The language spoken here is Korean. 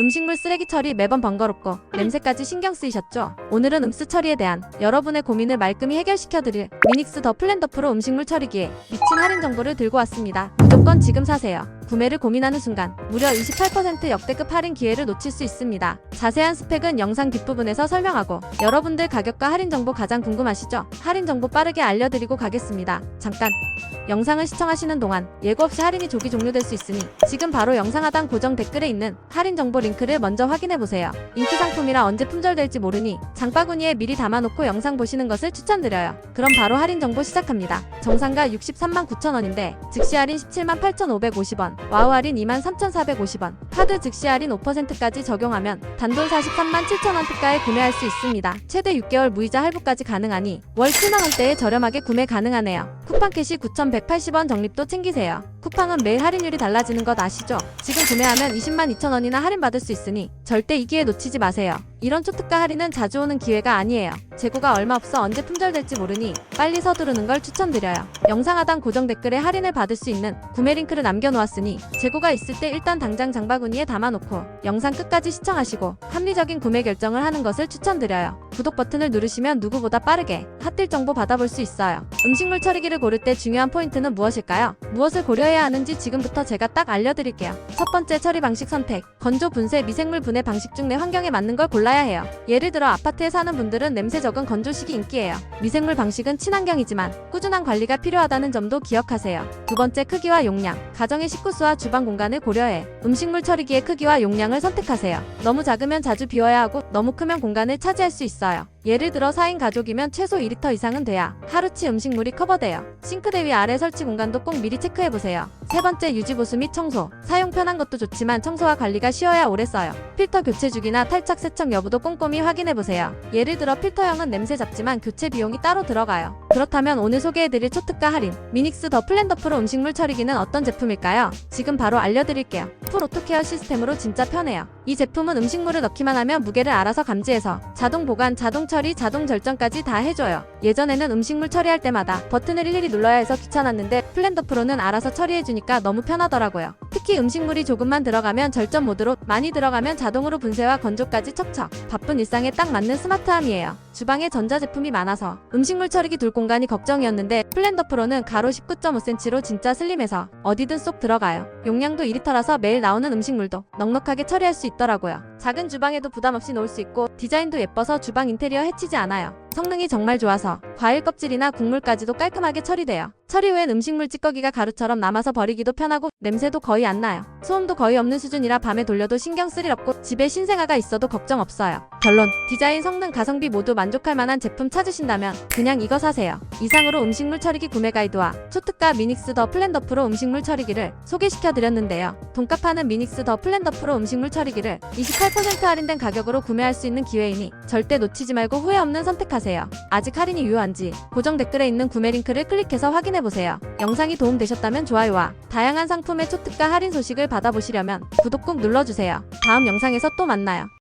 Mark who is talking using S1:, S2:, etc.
S1: 음식물 쓰레기 처리 매번 번거롭고 냄새까지 신경 쓰이셨죠? 오늘은 음스 처리에 대한 여러분의 고민을 말끔히 해결시켜드릴 미닉스 더 플랜더 프로 음식물 처리기에 미친 할인 정보를 들고 왔습니다. 무조건 지금 사세요. 구매를 고민하는 순간 무려 28% 역대급 할인 기회를 놓칠 수 있습니다. 자세한 스펙은 영상 뒷부분에서 설명하고 여러분들 가격과 할인 정보 가장 궁금하시죠? 할인 정보 빠르게 알려드리고 가겠습니다. 잠깐 영상을 시청하시는 동안 예고 없이 할인이 조기 종료될 수 있으니 지금 바로 영상 하단 고정 댓글에 있는 할인 정보 링크 를 먼저 확인해 보세요. 인기 상품이라 언제 품절될지 모르니 장바구니에 미리 담아놓고 영상 보시는 것을 추천드려요. 그럼 바로 할인 정보 시작합니다. 정상가 63만 9천 원인데 즉시 할인 17만 8,550원, 와우 할인 2만 3,450원, 카드 즉시 할인 5%까지 적용하면 단돈 43만 7천 원 특가에 구매할 수 있습니다. 최대 6개월 무이자 할부까지 가능하니 월 7만 원대에 저렴하게 구매 가능하네요. 쿠팡 캐시 9,180원 적립도 챙기세요. 쿠팡은 매일 할인율이 달라지는 것 아시죠? 지금 구매하면 20만 2천 원이나 할인받을 수 있으니 절대 이 기회 놓치지 마세요. 이런 초특가 할인은 자주 오는 기회가 아니에요. 재고가 얼마 없어 언제 품절될지 모르니 빨리 서두르는 걸 추천드려요. 영상 하단 고정 댓글에 할인을 받을 수 있는 구매 링크를 남겨놓았으니 재고가 있을 때 일단 당장 장바구니에 담아놓고 영상 끝까지 시청하시고 합리적인 구매 결정을 하는 것을 추천드려요. 구독 버튼을 누르시면 누구보다 빠르게 핫딜 정보 받아볼 수 있어요. 음식물 처리기를 고를 때 중요한 포인트는 무엇일까요? 무엇을 고려해야 하는지 지금부터 제가 딱 알려드릴게요. 첫 번째 처리 방식 선택. 건조 분쇄 미생물 분해 방식 중 내 환경에 맞는 걸 골라 야 해요. 예를 들어 아파트에 사는 분들은 냄새 적은 건조식이 인기예요. 미생물 방식은 친환경이지만 꾸준한 관리가 필요하다는 점도 기억하세요. 두 번째 크기와 용량. 가정의 식구 수와 주방 공간을 고려해 음식물 처리기의 크기와 용량을 선택하세요. 너무 작으면 자주 비워야 하고 너무 크면 공간을 차지할 수 있어요. 예를 들어 4인 가족이면 최소 2리터 이상은 돼야 하루치 음식물이 커버돼요. 싱크대 위 아래 설치 공간도 꼭 미리 체크해보세요. 세 번째 유지 보수 및 청소. 사용 편한 것도 좋지만 청소와 관리가 쉬워야 오래 써요. 필터 교체 주기나 탈착 세척 여부도 꼼꼼히 확인해보세요. 예를 들어 필터형은 냄새 잡지만 교체 비용이 따로 들어가요. 그렇다면 오늘 소개해드릴 초특가 할인 미닉스 더 플랜더 프로 음식물 처리기는 어떤 제품일까요? 지금 바로 알려드릴게요. 풀 오토케어 시스템으로 진짜 편해요. 이 제품은 음식물을 넣기만 하면 무게를 알아서 감지해서 자동 보관, 자동 처리, 자동 절전까지 다 해줘요. 예전에는 음식물 처리할 때마다 버튼을 일일이 눌러야 해서 귀찮았는데 플랜더 프로는 알아서 처리해주니까 너무 편하더라고요. 특히 음식물이 조금만 들어가면 절전 모드로 많이 들어가면 자동으로 분쇄와 건조까지 척척. 바쁜 일상에 딱 맞는 스마트함이에요. 주방에 전자제품이 많아서 음식물 처리기 둘 공간이 걱정이었는데 플랜더 프로는 가로 19.5cm로 진짜 슬림해서 어디든 쏙 들어가요. 용량도 2리터라서 매일 나오는 음식물도 넉넉하게 처리할 수 있더라고요. 작은 주방에도 부담 없이 놓을 수 있고 디자인도 예뻐서 주방 인테리어 해치지 않아요. 성능이 정말 좋아서 과일 껍질이나 국물까지도 깔끔하게 처리돼요. 처리 후엔 음식물 찌꺼기가 가루처럼 남아서 버리기도 편하고 냄새도 거의 안 나요. 소음도 거의 없는 수준이라 밤에 돌려도 신경 쓸 일 없고 집에 신생아가 있어도 걱정 없어요. 결론 디자인, 성능, 가성비 모두 만족할 만한 제품 찾으신다면 그냥 이거 사세요. 이상으로 음식물 처리기 구매 가이드와 초특가 미닉스 더 플랜더 프로 음식물 처리기를 소개시켜 드렸는데요. 돈값 하는 미닉스 더 플랜더 프로 음식물 처리기를 28% 할인된 가격으로 구매할 수 있는 기회이니 절대 놓치지 말고 후회 없는 선택하세요. 아직 할인이 유효한지 고정 댓글에 있는 구매 링크를 클릭해서 확인해 보세요. 영상이 도움되셨다면 좋아요와 다양한 상품의 초특가 할인 소식을 받아보시려면 구독 꼭 눌러주세요. 다음 영상에서 또 만나요.